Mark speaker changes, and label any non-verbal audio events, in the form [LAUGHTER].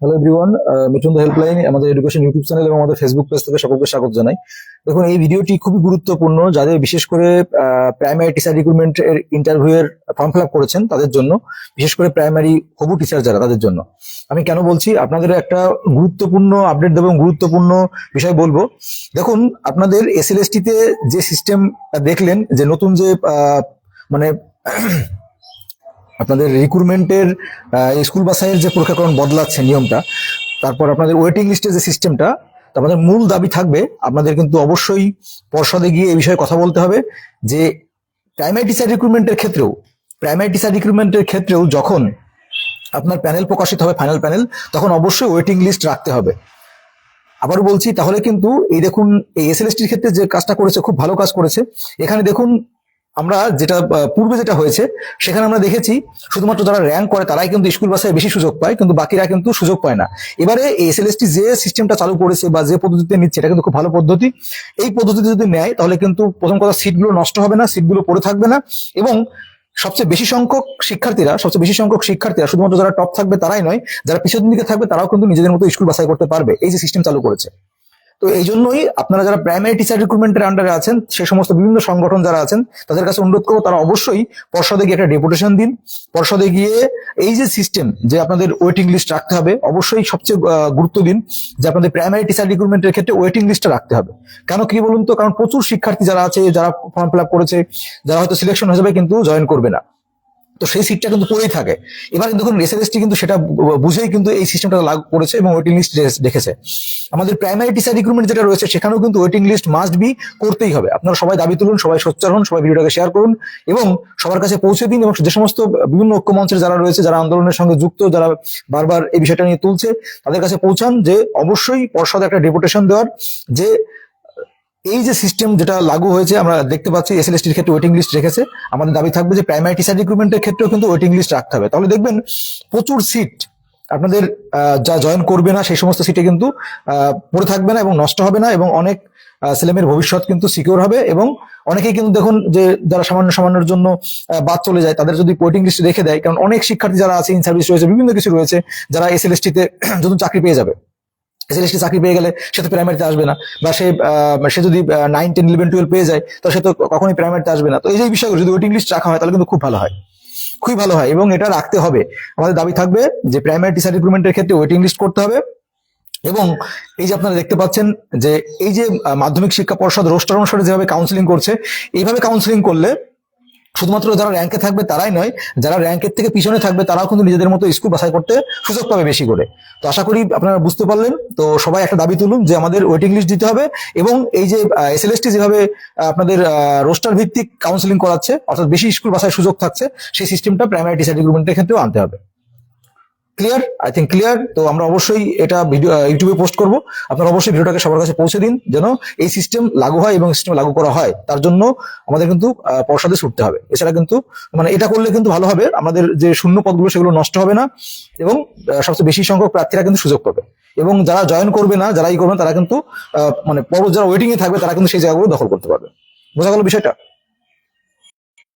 Speaker 1: Hello everyone Mithun the helpline আমাদের education YouTube channel এবং আমাদের ফেসবুক পেজ থেকে সকলকে স্বাগত জানাই। দেখুন, এই ভিডিওটি খুবই গুরুত্বপূর্ণ, যাদের বিশেষ করে প্রাইমারি টিচার রিক্রুটমেন্ট এর ইন্টারভিউ এর ফর্ম ফিল আপ করেছেন তাদের জন্য, বিশেষ করে প্রাইমারি হবু টিচার যারা, তাদের জন্য। আমি কেন বলছি? আপনাদের একটা গুরুত্বপূর্ণ আপডেট দেবো এবং গুরুত্বপূর্ণ বিষয় বলব। দেখুন, আপনাদের এসএলএসটি তে যে সিস্টেম দেখলেন, যে নতুন যে মানে আপনাদের রিক্রুটমেন্টের স্কুল বাসাইয়ের যে পরীক্ষাকরণ বদলাচ্ছে নিয়মটা, তারপর আপনাদের ওয়েটিং লিস্টের যে সিস্টেমটা আমাদের মূল দাবি থাকবে। আপনাদের কিন্তু অবশ্যই পর্ষদে গিয়ে এই বিষয়ে কথা বলতে হবে যে প্রাইমারি টিচার রিক্রুটমেন্টের ক্ষেত্রেও প্রাইমারি টিচার রিক্রুটমেন্টের ক্ষেত্রেও যখন আপনার প্যানেল প্রকাশিত হবে ফাইনাল প্যানেল তখন অবশ্যই ওয়েটিং লিস্ট রাখতে হবে। আবার বলছি, তাহলে কিন্তু এই দেখুন, এই এসএলএসটির ক্ষেত্রে যে কাজটা করেছে, খুব ভালো কাজ করেছে। এখানে দেখুন আমরা যেটা পূর্বে যেটা হয়েছে, সেখানে আমরা দেখেছি শুধুমাত্র যারা র্যাঙ্ক করে তারাই কিন্তু স্কুল বাসায় বেশি সুযোগ পায়, কিন্তু বাকিরা কিন্তু সুযোগ পায় না। এবারে এসএলএসটি যে সিস্টেমটা চালু করেছে বা যে পদ্ধতিতে নিচ্ছে, এটা কিন্তু খুব ভালো পদ্ধতি। এই পদ্ধতিতে যদি নেয়, তাহলে কিন্তু প্রথম কথা সিটগুলো নষ্ট হবে না সিটগুলো পড়ে থাকবে না এবং সবচেয়ে বেশি সংখ্যক শিক্ষার্থীরা, সবচেয়ে বেশি সংখ্যক শিক্ষার্থীরা, শুধুমাত্র যারা টপ থাকবে তারাই নয়, যারা পিছনের দিকে থাকবে তারাও কিন্তু নিজেদের মতো স্কুল বাছাই করতে পারবে। এই যে সিস্টেম চালু করেছে। তো এই জন্যই আপনারা যারা প্রাইমারি টিচার রিক্রুটমেন্টের আন্ডারে আছেন, সে সমস্ত বিভিন্ন সংগঠন যারা আছেন, তাদের কাছে অনুরোধ করব তারা অবশ্যই পর্ষদে গিয়ে একটা ডেপুটেশন দিন। পর্ষদে গিয়ে এই যে সিস্টেম যে আপনাদের ওয়েটিং লিস্ট রাখতে হবে, অবশ্যই সবচেয়ে গুরুত্ব দিন যে আপনাদের প্রাইমারি টিচার রিক্রুটমেন্টের ক্ষেত্রে ওয়েটিং লিস্টটা রাখতে হবে। কেন কি বলুন তো? কারণ প্রচুর শিক্ষার্থী যারা আছে, যারা ফর্ম ফিল করেছে, যারা হয়তো সিলেকশন হয়ে যাবে কিন্তু জয়েন করবে না। তো সেই সিটটা কিন্তু পড়েই থাকে। এবার দেখুন এসএলএসটি কিন্তু সেটা বুঝেই কিন্তু এই সিস্টেমটা লাগু করেছে এবং ওয়েটিং লিস্ট দেখেছে। আমাদের প্রাইমারি টিচার রিক্রুটমেন্ট যেটা রয়েছে, সেখানেও কিন্তু ওয়েটিং লিস্ট মাস্ট বি করতেই হবে। আপনারা সবাই দাবি তুলুন, সবাই সোচ্চার হন, সবাই ভিডিওটাকে শেয়ার করুন এবং সবার কাছে পৌঁছে দিন এবং যে সমস্ত বিভিন্ন ঐক্য মঞ্চের যারা রয়েছে, যারা আন্দোলনের সঙ্গে যুক্ত, যারা বারবার এই বিষয়টা নিয়ে তুলছে, তাদের কাছে পৌঁছান যে অবশ্যই পর্ষদ একটা ডেপুটেশন দেওয়ার, যে এই যে সিস্টেম যেটা লাগু হয়েছে, আমরা দেখতে পাচ্ছি এসএলএসটির ক্ষেত্রে ওয়েটিং লিস্ট রেখেছে। আমাদের দাবি থাকবে যে প্রাইমারি টিচার রিক্রুটমেন্টের ক্ষেত্রেও কিন্তু ওয়েটিং লিস্ট রাখতে হবে। তাহলে দেখবেন, প্রচুর সিট আপনাদের যা জয়েন করবে না, সেই সমস্ত সিটে কিন্তু পড়ে থাকবে না এবং নষ্ট হবে না এবং অনেক ছেলেমেয়ের ভবিষ্যৎ কিন্তু সিকিউর হবে এবং অনেকেই কিন্তু দেখুন যে যারা সামান্য সামান্যর জন্য বাদ চলে যায়, তাদের যদি ওয়েটিং লিস্ট রেখে দেয়, কারণ অনেক শিক্ষার্থী যারা আছে ইন সার্ভিস রয়েছে, বিভিন্ন কিছু রয়েছে, যারা এসএলএসটিতে নতুন [CLEARS THROAT] চাকরি পেয়ে যাবে। এসএলএসটি চাকরি পেয়ে গেলে সে তো প্রাইমারিতে আসবে না। বা সে সে যদি নাইন টেন ইলেভেন টুয়েলভ পেয়ে যায়, তো সে তো কখনোই প্রাইমারিতে আসবে না। তো এই যে বিষয়গুলো, যদি ওয়েটিং লিস্ট রাখা হয়, তাহলে কিন্তু খুব ভালো হয়। খুবই ভালো হয় এবং এটা রাখতে হবে। আমাদের দাবি থাকবে যে প্রাইমারি টিচার রিক্রুটমেন্টের ক্ষেত্রে ওয়েটিং লিস্ট করতে হবে এবং এই যে আপনারা দেখতে পাচ্ছেন যে এই যে মাধ্যমিক শিক্ষা পর্ষদ রোস্টার অনুসারে যেভাবে কাউন্সিলিং করছে, এইভাবে কাউন্সিলিং করলে শুধুমাত্র যারা র্যাঙ্কে থাকবে তারাই নয়, যারা র্যাঙ্কের থেকে পিছনে থাকবে তারাও কিন্তু নিজেদের মতো স্কুল বাছাই করতে সুযোগ পাবে বেশি করে। তো আশা করি আপনারা বুঝতে পারলেন। তো সবাই একটা দাবি তুলুন যে আমাদের ওয়েটিং লিস্ট দিতে হবে এবং এই যে এসএলএসটি যেভাবে আপনাদের রোস্টার ভিত্তিক কাউন্সিলিং করাচ্ছে, অর্থাৎ বেশি স্কুল বাসায় সুযোগ থাকছে, সেই সিস্টেমটা প্রাইমারি টিচার রিক্রুটমেন্টের ক্ষেত্রেও আনতে হবে। ক্লিয়ার আই থিঙ্ক ক্লিয়ার তো আমরা অবশ্যই এটা ভিডিও ইউটিউবে পোস্ট করব। আপনারা অবশ্যই ভিডিওটাকে সবার কাছে পৌঁছে দিন, যেন এই সিস্টেম লাগু হয় এবং সিস্টেম লাগু করা হয়। তার জন্য আমাদের কিন্তু পর্ষদে ছুটতে হবে। এছাড়া কিন্তু মানে এটা করলে কিন্তু ভালো হবে। আমাদের যে শূন্য পদগুলো, সেগুলো নষ্ট হবে না এবং সবচেয়ে বেশি সংখ্যক প্রার্থীরা কিন্তু সুযোগ পাবে। এবং যারা জয়েন করবে না, যারাই করবে তারা কিন্তু মানে পর যারা ওয়েটিংয়ে থাকবে, তারা কিন্তু সেই জায়গাগুলো দখল করতে পারবে। বোঝা গেল বিষয়টা?